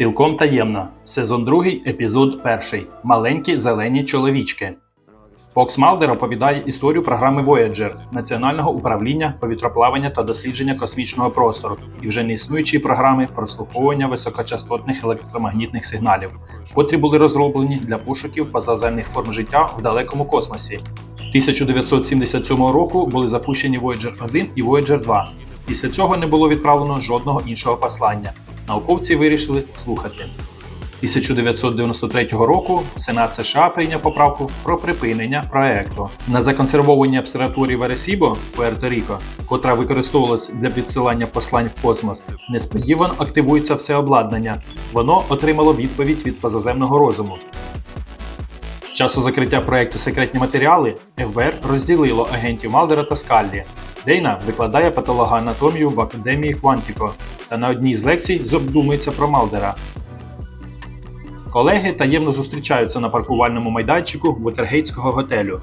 Цілком таємно. Сезон 2, епізод 1. Маленькі зелені чоловічки. Фокс Малдер оповідає історію програми Voyager Національного управління повітроплавання та дослідження космічного простору і вже не існуючої програми прослуховування високочастотних електромагнітних сигналів, котрі були розроблені для пошуків позаземних форм життя в далекому космосі. 1977 року були запущені Voyager 1 і Voyager 2. Після цього не було відправлено жодного іншого послання. Науковці вирішили слухати. 1993 року Сенат США прийняв поправку про припинення проекту. На законсервованій обсерваторії в Аресібо, Пуерто-Ріко, котра використовувалась для відсилання послань в космос, несподівано активується все обладнання. Воно отримало відповідь від позаземного розуму. З часу закриття проекту секретні матеріали ФБР розділило агентів Малдера та Скаллі. Дейна викладає патологоанатомію в академії Квантіко та на одній з лекцій зобдумується про Малдера. Колеги таємно зустрічаються на паркувальному майданчику Вотергейтського готелю.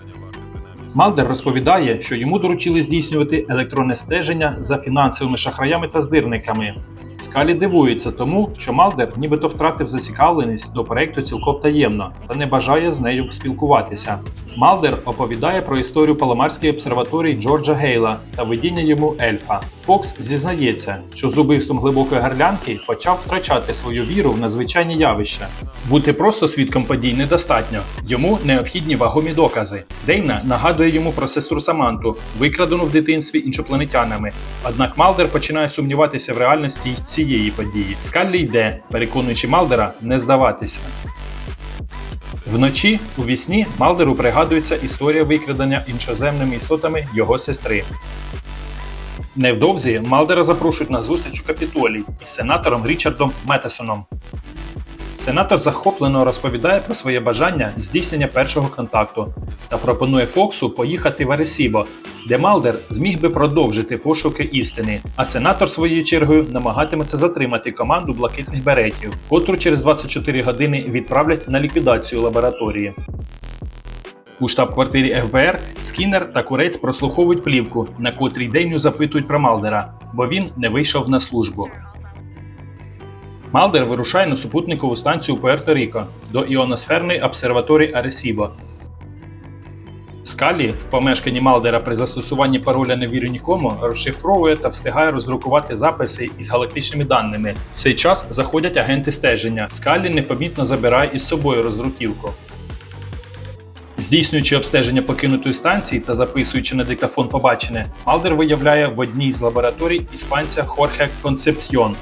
Малдер розповідає, що йому доручили здійснювати електронне стеження за фінансовими шахраями та здирниками. Скалі дивується тому, що Малдер нібито втратив зацікавленість до проекту цілком таємно та не бажає з нею спілкуватися. Малдер оповідає про історію Паламарської обсерваторії Джорджа Гейла та видіння йому ельфа. Фокс зізнається, що з убивством глибокої гарлянки почав втрачати свою віру в надзвичайні явища. Бути просто свідком подій недостатньо. Йому необхідні вагомі докази. Дейна нагадує йому про сестру Саманту, викрадену в дитинстві іншопланетянами. Однак Малдер починає сумніватися в реальності й цієї події. Скаллі йде, переконуючи Малдера не здаватися. Вночі у вісні Малдеру пригадується історія викрадення іншоземними істотами його сестри. Невдовзі Малдера запрошують на зустріч у капітолій із сенатором Річардом Метесоном. Сенатор захоплено розповідає про своє бажання здійснення першого контакту та пропонує Фоксу поїхати в Аресібо, де Малдер зміг би продовжити пошуки істини, а сенатор своєю чергою намагатиметься затримати команду блакитних беретів, котру через 24 години відправлять на ліквідацію лабораторії. У штаб-квартирі ФБР Скіннер та Курець прослуховують плівку, на котрій Дейню запитують про Малдера, бо він не вийшов на службу. Малдер вирушає на супутникову станцію Пуерто-Ріко до іоносферної обсерваторії Аресібо. Скалі в помешканні Малдера при застосуванні пароля «Не вірю нікому розшифровує та встигає роздрукувати записи із галактичними даними. В цей час заходять агенти стеження. Скалі непомітно забирає із собою роздруківку. Здійснюючи обстеження покинутої станції та записуючи на диктофон побачене, Малдер виявляє в одній з лабораторій іспанця Хорхе Концептьйон.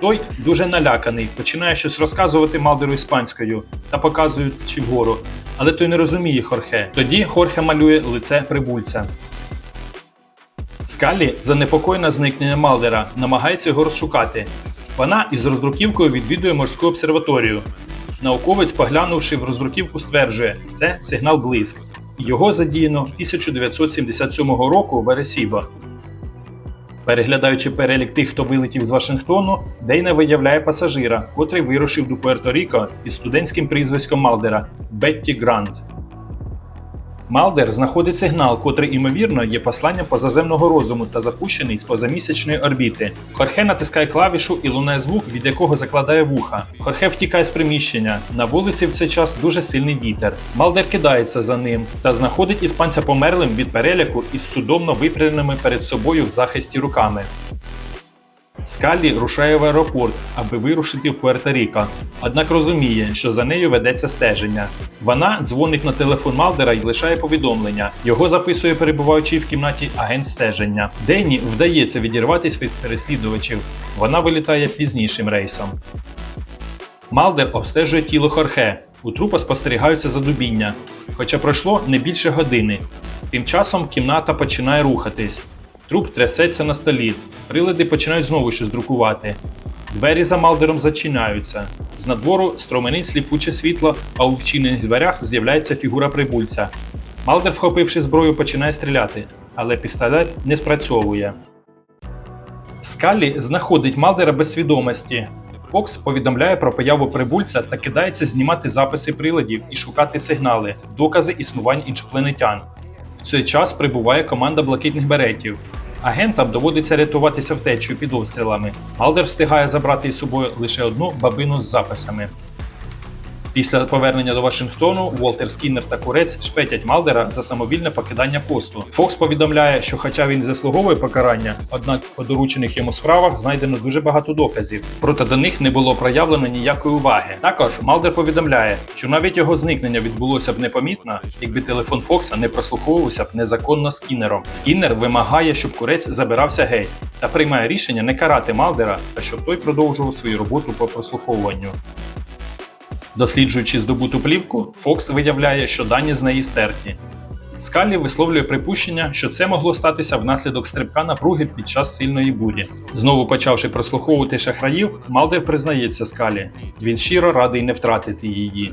Той дуже наляканий, починає щось розказувати Малдеру іспанською та показуючи вгору, але той не розуміє Хорхе. Тоді Хорхе малює лице прибульця. Скалі, занепокоєна зникненням Малдера, намагається його розшукати. Вона із роздруківкою відвідує морську обсерваторію. Науковець, поглянувши в роздруківку, стверджує, це сигнал блиск. Його задіяно 1977 року в Аресібо. Переглядаючи перелік тих, хто вилетів з Вашингтону, Дейна виявляє пасажира, котрий вирушив до Пуерто-Ріко із студентським прізвиськом Малдера Бетті Грант. Малдер знаходить сигнал, котрий, ймовірно, є посланням позаземного розуму та запущений з позамісячної орбіти. Хорхе натискає клавішу і лунає звук, від якого закладає вуха. Хорхе втікає з приміщення. На вулиці в цей час дуже сильний вітер. Малдер кидається за ним та знаходить іспанця померлим від переляку із судомно випрямленими перед собою в захисті руками. Скаллі рушає в аеропорт, аби вирушити в Пуерто-Ріко. Однак розуміє, що за нею ведеться стеження. Вона дзвонить на телефон Малдера і лишає повідомлення. Його записує перебуваючи в кімнаті агент стеження. Денні вдається відірватися від переслідувачів. Вона вилітає пізнішим рейсом. Малдер обстежує тіло Хорхе. У трупа спостерігаються задубіння. Хоча пройшло не більше години. Тим часом кімната починає рухатись. Труп трясеться на столі. Прилади починають знову щось друкувати. Двері за Малдером зачиняються. З надвору строменить сліпуче світло, а у вчинених дверях з'являється фігура прибульця. Малдер, вхопивши зброю, починає стріляти, але пістолет не спрацьовує. Скалі знаходить Малдера без свідомості. Фокс повідомляє про появу прибульця та кидається знімати записи приладів і шукати сигнали, докази існування іншопланетян. В цей час прибуває команда блакитних беретів. Агентам доводиться рятуватися втечею під обстрілами. Малдер встигає забрати із собою лише одну бабину з записами. Після повернення до Вашингтону Уолтер Скіннер та Курець шпетять Малдера за самовільне покидання посту. Фокс повідомляє, що, хоча він заслуговує покарання, однак по доручених йому справах знайдено дуже багато доказів. Проте до них не було проявлено ніякої уваги. Також Малдер повідомляє, що навіть його зникнення відбулося б непомітно, якби телефон Фокса не прослуховувався б незаконно Скіннером. Скіннер вимагає, щоб курець забирався геть та приймає рішення не карати Малдера, та щоб той продовжував свою роботу по прослуховуванню. Досліджуючи здобуту плівку, Фокс виявляє, що дані з неї стерті. Скалі висловлює припущення, що це могло статися внаслідок стрибка напруги під час сильної бурі. Знову почавши прослуховувати шахраїв, Малдер признається Скалі. Він щиро радий не втратити її.